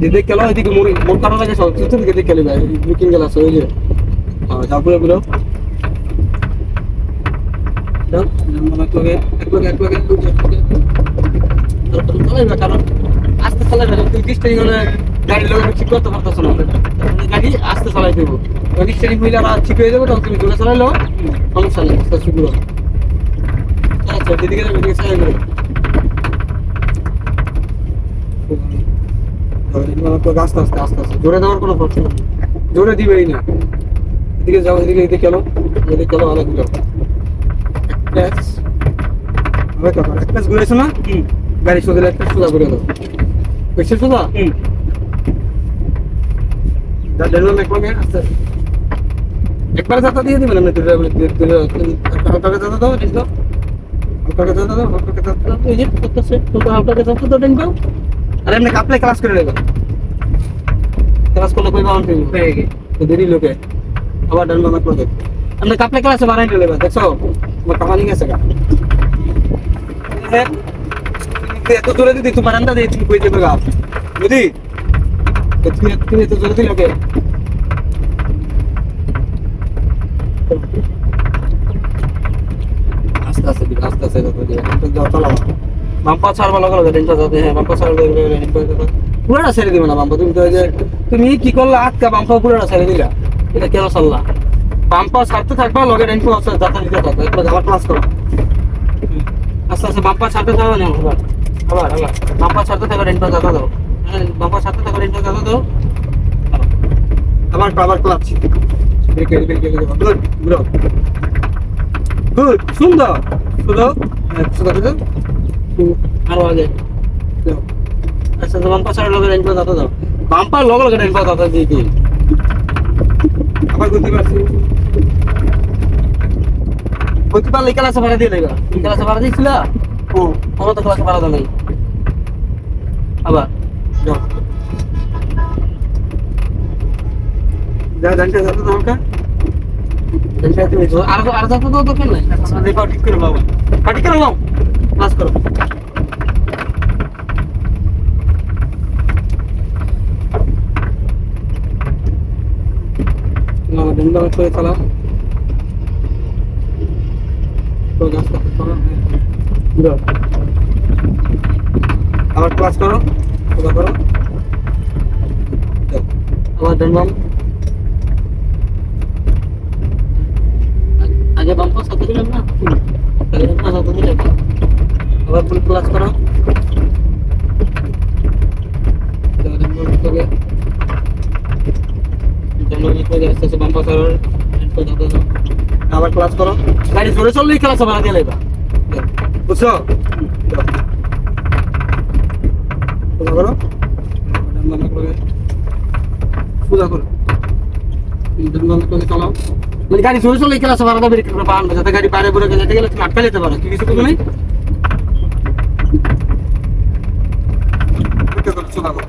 যেদিকে গেল এদিকে কাটা লাগে দিকে যে যাব এগুলো দাও, যেমন এক লগে এক লগে এক লগে ওই যে, এক লগে। তারপর কারণ আস্তে হলে গাড়ি লোক ঠিক করতে পারতেছ না। গাড়ি আস্তে চালাই দেবো। গাড়ি স্টারিং আর ঠিক হয়ে যাবে তখন তুমি জোরে চালাইলো সমস্যা নেই শুরু আচ্ছা চালাই দেবে আস্তে আস্তে আস্তে আস্তে। জোরে দেওয়ার কোনো প্রশ্ন নেই। জোরে দিবেই না। এদিকে যাও এদিকে এদিকে গেলো এদিকে গেলো আলাদা ঘুরে প্যাচ হবে তো এক প্যাচ ঘুরেছো না? গাড়ি সোজা এক প্যাচ সোজা ঘুরে দাও। বেশি সোজা? একবার আস্তে। আস্তে। একবারে যাতা দিয়ে দিবেন আপনি দুটো হালকা যাতা দাও ঠিক দাও। হালকা যাতা দাও হালকা যাতা দাও। এই যে করতেছে তোমরা যাতা দাও ডেন আর এমনি কাপলে ক্লাস করে নেবে। ক্লাস করলে কই বাউন্ড গেছে। তো দেরি লোকে। আবার ডান বামা করে দেবে আপনি কাপলে ক্লাসে বাড়াই নিলে দেখছ? আমার কামানি গেছে গা। এত জোরে দিদি তোমার আন্দা দিয়ে তুমি কই দেবে গা। বুঝি তুমি তুমি এত জোরে দিলে ওকে আস্তে আস্তে দিবে আস্তে আস্তে চালাও বাম্পা ছাড়বা লগা লগা ডেন্টা যাবে হ্যাঁ বাম্পা ছাড়বা পুরোটা ছেড়ে দিবে না বাম্পা তুমি তো ওই যে তুমি কি করলে? আটকা বাম্পা পুরোটা ছেড়ে দিলা। এটা কেন চাল্লা বাম্পা ছাড়তে থাকবা, লগে আছে যাতা দিতে থাকবে। একবার আবার ক্লাস করো আস্তে আস্তে বাম্পা ছাড়তে থাকবে না? আবার আবার আবার। বাম্পা ছাড়তে থাকো ডেন্টু যাতা দাও। হ্যাঁ বাম্পা ছাড়তে থাকো ডেন্টু যাতা দাও। আবার আবার ক্লাচ গুড গুড সুন্দর। সুন্দর। হ্যাঁ সুন্দর সুন্দর। আরও আগে। আচ্ছা তো বাম্পা ছাড়া লগে ডেন্টু যাতা দাও। বাম্পার লগে লগে ডেন্টু যাতা দিয়ে দিই আবার গতি পারছি গতি পারলে ক্লাসে ভাড়া দিয়ে দেবা। ক্লাসে ভাড়া দিয়েছিল? ও। কোনো তো ক্লাসে ভাড়া দেয় নাই। আবার যাও। যা জানতে যাতে তোমাকে? আর আর যাতে তো দরকার নাই। দেখো ঠিক করে বাবা। ঠিক করে নাও। ক্লাস করো। ডেন্ডা করে চালাও তো আবার ক্লাস করো সোজা করো। আবার ডান বাম। আগে বাম পাশ সাথে দিলাম না। আবার ফুল ক্লাস করো যাও, ডান বাম থেকে। বাম থেকে আস্তে আস্তে বাম করো, আবার ক্লাস করো। গাড়ি জোরে চললেই ক্লাসে ভাড়া দিয়ে লাগবা বুঝছ। সোজা করো। সোজা করো। গাড়ি জোরে চললেই ক্লাসে বাহান যাতে গাড়ি বাইরে বেরো যেতে গেলে আটকা যেতে পারো কি কিছু নেই ওইটা করো, সোজা করো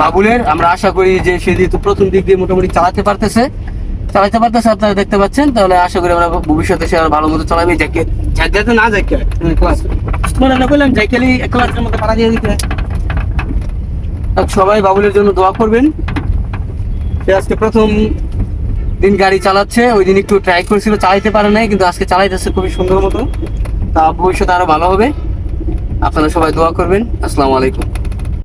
বাবুলের। আমরা আশা করি যে সে যেহেতু প্রথম দিক দিয়ে মোটামুটি চালাতে পারতেছে চালাতে পারতেছে, আপনারা দেখতে পাচ্ছেন, তাহলে আশা করি আমরা ভবিষ্যতে সে আর ভালো মতো চালাবে। না ক্লাস মনে ক্লাসের মধ্যে পাড়া দিয়ে দিতে সবাই বাবুলের জন্য দোয়া করবেন। সে আজকে প্রথম দিন গাড়ি চালাচ্ছে, ওই দিন একটু ট্রাই করেছিল, চালাইতে পারে নাই, কিন্তু আজকে চালাইতেছে খুবই সুন্দর মতো। তা ভবিষ্যতে আরও ভালো হবে। আপনারা সবাই দোয়া করবেন। আসসালামু আলাইকুম।